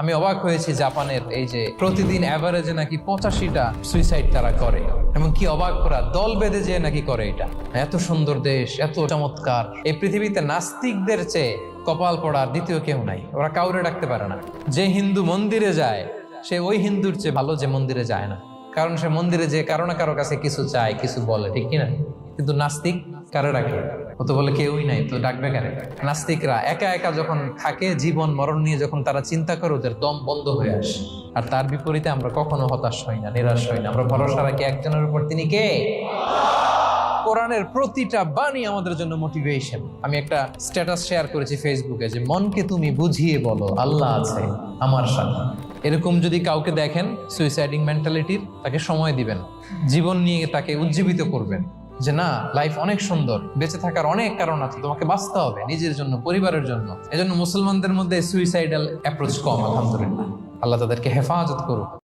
আমি অবাক হয়েছি জাপানের এই যে প্রতিদিন অ্যাভারেজে নাকি পঁচাশিটা সুইসাইড তারা করে। এবং কি অবাক করা দল বেঁধে যে নাকি করে এটা। এত সুন্দর দেশ, এত চমৎকার। এই পৃথিবীতে নাস্তিকদের চেয়ে কপাল পড়ার দ্বিতীয় কেউ নাই। ওরা কাউরে ডাকতে পারে না। যে হিন্দু মন্দিরে যায়, সে ওই হিন্দুর চেয়ে ভালো যে মন্দিরে যায় না। কারণ সে মন্দিরে যে কারও না কারও কাছে কিছু চায়, কিছু বলে, ঠিক কিনা? কিন্তু নাস্তিক কারে ডাকে? ও তো বলে কেউই নাই, তো ডাকবে কারে? নাস্তিকরা একা একা যখন থাকে, জীবন, মরণ নিয়ে যখন তারা চিন্তা করে, ওদের দম বন্ধ হয়ে আসে। আর তার বিপরীতে আমরা কখনো হতাশ হই না, নিরাশ হই না। আমরা ভরসা রাখি একজনের উপর, তিনি কে? কোরআনের প্রতিটা বাণী আমাদের জন্য মোটিভেশন আমি একটা স্ট্যাটাস শেয়ার করেছি ফেসবুকে যে, মনকে তুমি বুঝিয়ে বলো, আল্লাহ আছে আমার সাথে। এরকম যদি কাউকে দেখেন সুইসাইডিং মেন্টালিটির তাকে সময় দিবেন। জীবন নিয়ে তাকে উজ্জীবিত করবেন। যে না লাইফ অনেক সুন্দর, বেঁচে থাকার অনেক কারণ আছে, তোমাকে বাঁচতে হবে নিজের জন্য, পরিবারের জন্য। এজন্য মুসলমানদের মধ্যে সুইসাইডাল অ্যাপ্রোচ কম, আলহামদুলিল্লাহ। আল্লাহ তাদেরকে হেফাজত করুক।